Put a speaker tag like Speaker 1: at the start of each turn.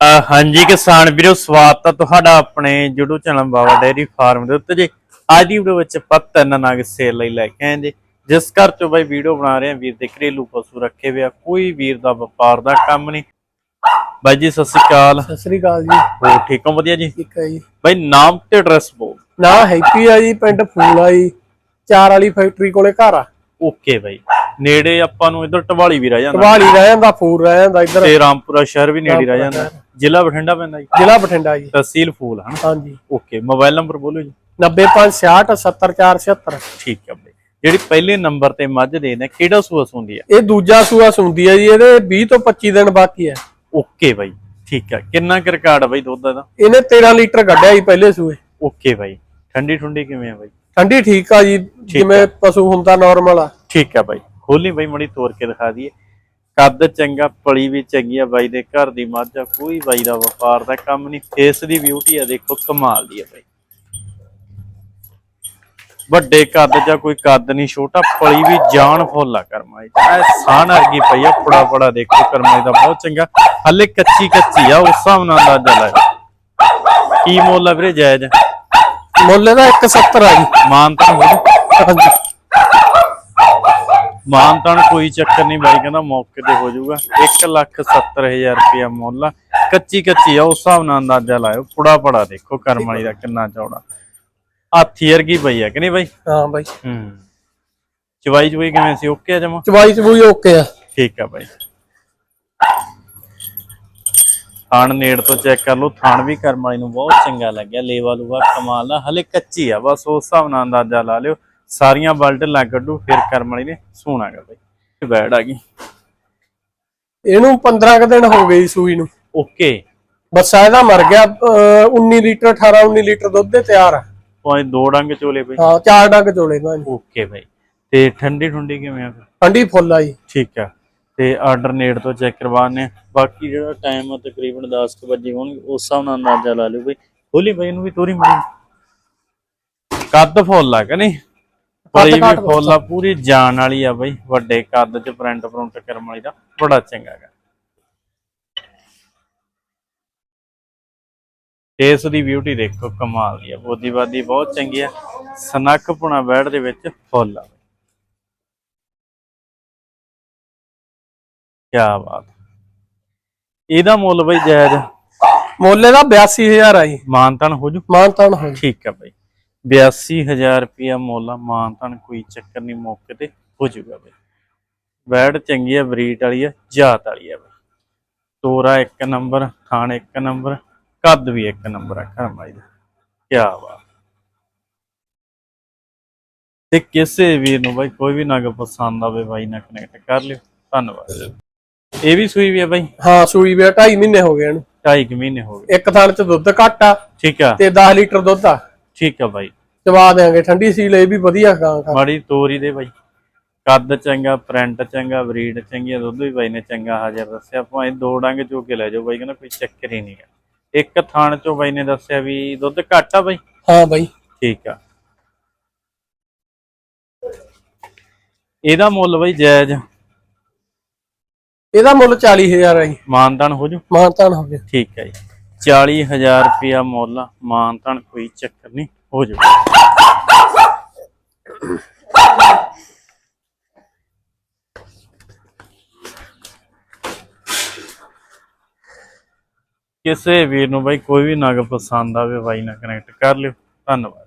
Speaker 1: ਹਾਂਜੀ ਕਿਸਾਨ ਵੀਰੋ ਸਵਾਗਤ ਹੈ ਤੁਹਾਡਾ ਆਪਣੇ YouTube channel Baba dairy farm ਦੇ ਉੱਤੇ ਜੀ। ਅੱਜ ਦੀ ਵੀਡੀਓ ਵਿੱਚ ਆਪਾਂ ਤਿੰਨ ਨਗ ਸੇਲ ਲਈ ਲੈ ਕੇ ਆਏ ਜੀ। ਜਿਸ ਘਰ ਚੋਂ ਬਾਈ ਵੀਡੀਓ ਬਣਾ ਰਹੇ ਆ ਵੀਰ ਦੇ ਘਰੇਲੂ ਪਸ਼ੂ ਰੱਖੇ ਹੋਏ ਆ। ਕੋਈ ਵੀਰ ਦਾ ਵਪਾਰ ਦਾ ਕੰਮ ਨਹੀਂ। ਬਾਈ ਜੀ ਸਤਿ ਸ਼੍ਰੀ ਅਕਾਲ।
Speaker 2: ਸਤਿ ਸ੍ਰੀ ਅਕਾਲ ਜੀ।
Speaker 1: ਹੋਰ ਠੀਕ ਹੋ? ਵਧੀਆ ਜੀ?
Speaker 2: ਠੀਕ ਹੈ ਜੀ।
Speaker 1: ਬਾਈ ਨਾਮ ਤੇ ਐਡਰੈਸ ਬੋਲ।
Speaker 2: ਨਾ ਹੈਪੀ ਆ ਜੀ ਪਿੰਡ ਫੂਲਾ ਜੀ। ਚਾਰ ਵਾਲੀ ਫੈਕਟਰੀ ਕੋਲੇ ਘਰ ਆ।
Speaker 1: ਓਕੇ ਬਾਈ। ਨੇੜੇ ਆਪਾਂ ਨੂੰ ਇਧਰ ਟਵਾਲੀ ਵੀ ਰਹਿ ਜਾਂਦਾ।
Speaker 2: ਕਵਾਲੀ ਰਹਿ ਜਾਂਦਾ ਫੂਲ ਰਹਿ ਜਾਂਦਾ ਇੱਧਰ।
Speaker 1: ਤੇ ਰਾਮਪੁਰਾ ਸ਼ਹਿਰ ਵੀ ਨੇੜੇ ਰਹਿ ਜਾਂਦਾ। ਜ਼ਿਲ੍ਹਾ ਬਠਿੰਡਾ ਪੈਂਦਾ ਜੀ?
Speaker 2: ਜ਼ਿਲ੍ਹਾ ਬਠਿੰਡਾ ਜੀ।
Speaker 1: ਤਹਿਸੀਲ ਫੂਲ ਹਨ?
Speaker 2: ਹਾਂਜੀ।
Speaker 1: ਓਕੇ ਮੋਬਾਈਲ ਨੰਬਰ ਬੋਲੋ ਜੀ।
Speaker 2: 9566 70476
Speaker 1: ਠੀਕ ਹੈ ਬਾਈ। ਜਿਹੜੀ ਪਹਿਲੇ ਨੰਬਰ ਤੇ ਮੱਝ ਦੇ ਨੇ ਕਿਹੜਾ ਸੂਆ ਸੁੰਦੀ ਆ
Speaker 2: ਇਹ ਦੂਜਾ ਸੂਆ ਸੁੰਦੀ ਹੈ ਜੀ ਇਹਦੇ 20 ਤੋਂ 25 ਦਿਨ ਬਾਕੀ ਹੈ।
Speaker 1: ਓਕੇ ਬਾਈ ਠੀਕ ਹੈ। ਕਿੰਨਾ ਕੁ ਰਿਕਾਰਡ ਆ ਬਾਈ ਦੁੱਧ ਦਾ?
Speaker 2: ਇਹਨੇ 13 ਲੀਟਰ ਕੱਢਿਆ ਜੀ ਪਹਿਲੇ ਸੂਏ।
Speaker 1: ਓਕੇ ਬਾਈ। ਠੰਡੀ ਠੁੰਡੀ ਕਿਵੇਂ ਆ ਬਾਈ?
Speaker 2: ਠੰਡੀ ਠੀਕ ਆ ਜੀ ਜਿਵੇਂ ਪਸ਼ੂ ਹੁੰਦਾ ਨਾਰਮਲ ਆ।
Speaker 1: ਠੀਕ ਆ ਬਾਈ। ਖੋਲੀ ਬਾਈ ਮੜੀ ਤੋੜ ਕੇ ਦਿਖਾ ਦਈਏ। ਕੱਦ ਚੰਗਾ ਪਲੀ ਵੀ ਚੰਗੀ ਆ ਬਾਈ ਦੇ ਘਰ ਦੀ ਮੱਝ ਆ ਕੋਈ ਬਾਈ ਦਾ ਵਪਾਰ ਦਾ ਕੰਮ ਨਹੀਂ ਫੇਸ ਦੀ ਬਿਊਟੀ ਆ ਦੇਖੋ ਕਮਾਲ ਦੀ ਆ ਬਾਈ। ਵੱਡੇ ਕੱਦ ਜਾਂ ਕੋਈ ਕੱਦ ਨਹੀਂ ਛੋਟਾ ਪਲੀ ਵੀ ਜਾਨ ਫੁੱਲ ਆ ਕਰਮਾਈ ਐ ਸਾਨ ਵਰਗੀ ਪਈ ਆ ਫੜਾ ਫੜਾ ਦੇਖੋ ਕਰਮਾਈ ਦਾ ਬਹੁਤ ਚੰਗਾ। ਹੱਲੇ ਕੱਚੀ ਕੱਚੀ ਆ ਉਸ ਹਿਸਾਬ ਨਾਲ ਅੰਦਾਜ਼ਾ ਲਾਇਆ ਕੀ ਮੁੱਲ ਆ ਵੀਰੇ ਜਾਇਜ਼?
Speaker 2: ਮੁੱਲ ਇਹਦਾ 170 ਆ ਜੀ।
Speaker 1: ਮਾਨਤਨ ਹੋ ਜੂ
Speaker 2: ਹਾਂਜੀ।
Speaker 1: ਮਾਨਤਨ ਕੋਈ ਚੱਕਰ ਨਹੀਂ ਬਾਈ ਕਹਿੰਦਾ ਮੌਕੇ ਤੇ ਹੋ ਜਾਊਗਾ। 170000 ਰੁਪਇਆ ਮੁੱਲ ਕੱਚੀ ਕੱਚੀ ਆ ਉਸ ਹਿਸਾਬ ਨਾਲ ਅੰਦਾਜ਼ਾ ਲਾਇਓ। ਪੁੜਾ ਪੜਾ ਦੇਖੋ ਕਰਮ ਵਾਲੀ ਦਾ ਕਿੰਨਾ ਚੌੜਾ। ਹਾਥੀ ਵਰਗੀ ਪਈ ਆ ਕਿ ਨਹੀਂ ਬਾਈ?
Speaker 2: ਹਾਂ ਬਾਈ।
Speaker 1: ਹੂੰ। ਚਵਾਈ ਚਵਾਈ ਕਿਵੇਂ ਸੀ? ਓਕੇ ਆ ਜਮਾ?
Speaker 2: ਚਵਾਈ ਚਬੂਈ ਓਕੇ ਆ।
Speaker 1: ਠੀਕ ਆ ਬਾਈ। ਥਾਣ ਨੇੜ ਤੋਂ ਚੈੱਕ ਕਰ ਲਓ। ਥਾਣ ਵੀ ਕਰਮ ਵਾਲੀ ਨੂੰ ਬਹੁਤ ਚੰਗਾ ਲੱਗਿਆ। ਲੇਵਾ ਲੂਵਾ ਕਮਾਲ ਦਾ ਹਲੇ ਕੱਚੀ ਆ ਬਸ ਉਸ ਹਿਸਾਬ ਨਾਲ ਅੰਦਾਜ਼ਾ ਲਾ ਲਿਓ। ਸਾਰੀਆਂ ਬਲਟ ਲਾ ਕੱਢੂ ਫਿਰ ਕਰਮ ਵਾਲੀ ਨੇ ਸੋਣਾਗਾ ਬਾਈ ਬੈੜ ਆ ਗਈ।
Speaker 2: ਇਹਨੂੰ 15 ਕੁ ਦਿਨ ਹੋ ਗਏ ਜੀ ਸੂਈ ਨੂੰ।
Speaker 1: ਓਕੇ।
Speaker 2: ਬੱਸਾ ਇਹਦਾ ਮਰ ਗਿਆ ਅਹ 19 ਲੀਟਰ 18 19 ਲੀਟਰ ਦੁੱਧ ਦੇ ਤਿਆਰ ਆ।
Speaker 1: ਕੋਈ ਦੋ ਡੰਗ ਚੋਲੇ ਬਈ।
Speaker 2: ਹਾਂ ਚਾਰ ਡੰਗ ਚੋਲੇ ਨਾ
Speaker 1: ਓਕੇ ਬਾਈ। ਤੇ ਠੰਡੀ ਠੁੰਡੀ ਕਿਵੇਂ ਆ
Speaker 2: ਠੰਡੀ ਫੁੱਲ ਆ ਜੀ।
Speaker 1: ਠੀਕ ਆ। ਤੇ ਆਰਡਰ ਨੇੜ ਤੋਂ ਚੈੱਕ ਕਰਵਾਣੇ ਬਾਕੀ ਜਿਹੜਾ ਟਾਈਮ ਆ ਤਕਰੀਬਨ 10 ਕੁ ਵਜੇ ਹੋਣਗੇ ਉਸ ਹਿਸਾਬ ਨਾਲ ਅੰਦਾਜ਼ਾ ਲਾ ਲਿਓ ਬਈ। ਖੋਲੀ ਬਈ ਇਹਨੂੰ ਵੀ ਤੋਰੀ ਮੜੀ ਕੱਦ ਫੁੱਲ ਆ ਕਿ ਨਹੀਂ? ਬੜੀ ਵੀ ਫੁੱਲ ਆ ਪੂਰੀ ਜਾਨ ਵਾਲੀ ਆ ਬਈ ਵੱਡੇ ਕੱਦ ਚ ਪ੍ਰਿੰਟ ਪ੍ਰਿੰਟ ਕਰਮ ਵਾਲੀ ਦਾ ਬੜਾ ਚੰਗਾ ਹੈਗਾ ਫੇਸ ਦੀ ਬਿਊਟੀ ਦੇਖੋ ਕਮਾਲ ਦੀ ਆ ਬੋਦੀ ਬਾਦੀ ਬਹੁਤ ਚੰਗੀ ਆ ਸਨੱਖ ਪੁਣਾ ਬੈੜ ਦੇ ਵਿੱਚ ਫੁੱਲ ਆ। ਕੀ ਬਾਤ। ਇਹਦਾ ਮੁੱਲ ਬਈ ਜਾਇਜ਼
Speaker 2: ਮੁੱਲ ਇਹਦਾ 82000 ਆ ਜੀ।
Speaker 1: ਮਾਨਤਨ ਹੋ ਜੂ?
Speaker 2: ਮਾਨਤਾਨ ਹੋ ਜੀ।
Speaker 1: ਠੀਕ ਆ ਬਈ। 82000 ਰੁਪਿਆ ਮੁੱਲ ਆ ਮਾਨਤਨ ਕੋਈ ਚੱਕਰ ਨਹੀਂ ਮੌਕੇ ਤੇ ਹੋ ਜਾਊਗਾ ਬਈ। ਬੈੜ ਚੰਗੀ ਆ ਬਰੀਟ ਵਾਲੀ ਆ ਜਾਤ ਵਾਲੀ ਆ ਬਈ। ਤੋਰਾ ਇੱਕ ਨੰਬਰ ਥਾਣ ਇੱਕ ਨੰਬਰ ਕੱਦ ਵੀ ਇੱਕ ਨੰਬਰ ਆ ਕਰਮਾਈ ਦਾ। ਕੀ ਬਾਤ। ਤੇ ਕਿਸੇ ਵੀਰ ਨੂੰ ਬਾਈ ਕੋਈ ਵੀ ਨਗ ਪਸੰਦ ਆਵੇ ਬਾਈ ਨਾਲ ਕਨੈਕਟ ਕਰ ਲਿਓ। ਧੰਨਵਾਦ। ਇਹ ਵੀ ਸੂਈ ਵੀ ਆ ਬਾਈ?
Speaker 2: ਹਾਂ ਸੂਈ ਵੀ 2.5 ਮਹੀਨੇ ਹੋ ਗਏ ਇਹਨੂੰ।
Speaker 1: 2.5 ਮਹੀਨੇ ਹੋ ਗਏ।
Speaker 2: ਇੱਕ ਥਾਲ ਚ ਦੁੱਧ ਘੱਟ ਆ
Speaker 1: ਠੀਕ ਆ।
Speaker 2: ਤੇ 10 ਲੀਟਰ ਦੁੱਧ ਆ।
Speaker 1: ਠੀਕ ਆ ਬਾਈ।
Speaker 2: ਚਵਾ ਦੇਾਂਗੇ ਠੰਡੀ ਸੀਲ ਇਹ ਵੀ ਵਧੀਆ ਗਾਂ ਖਾ।
Speaker 1: ਮਾੜੀ ਤੋਰੀ ਦੇ ਬਾਈ। ਕੱਦ ਚੰਗਾ ਪ੍ਰਿੰਟ ਚੰਗਾ ਬਰੀਡ ਚੰਗੀ ਦੁੱਧ ਵੀ ਬਾਈ ਨੇ ਚੰਗਾ ਹਾਜ਼ਰ ਦੱਸਿਆ। ਭਾਵੇਂ ਦੋ ਡੰਗ ਚੋ ਕੇ ਲੈ ਜਾਓ ਬਾਈ ਕਹਿੰਦਾ ਕੋਈ ਚੱਕਰ ਹੀ ਨਹੀਂਗਾ ਇੱਕ ਥਾਣ ਚੋਂ ਬਾਈ ਨੇ ਦੱਸਿਆ ਵੀ ਦੁੱਧ ਘੱਟ ਆ ਬਾਈ।
Speaker 2: ਹਾਂ ਬਾਈ।
Speaker 1: ਠੀਕ ਆ। ਇਹਦਾ ਮੁੱਲ ਬਾਈ ਜਾਇਜ਼।
Speaker 2: ਇਹਦਾ ਮੁੱਲ 40000 ਆ ਜੀ।
Speaker 1: ਮਾਨਤਾਨ ਹੋ ਜੂ?
Speaker 2: ਮਾਨਤਾਨ ਹੋ ਗਿਆ
Speaker 1: ਠੀਕ ਹੈ ਜੀ। 40000 ਰੁਪਿਆ ਮੁੱਲ ਆ, ਮਾਨਤਾਨ ਕੋਈ ਚੱਕਰ ਨਹੀਂ ਹੋ ਜੂ ਕਿਸੇ ਵੀਰ ਨੂੰ ਬਾਈ ਕੋਈ ਵੀ ਨਗ ਪਸੰਦ ਆਵੇ ਬਾਈ ਨਾਲ ਕਨੈਕਟ ਕਰ ਲਿਓ। ਧੰਨਵਾਦ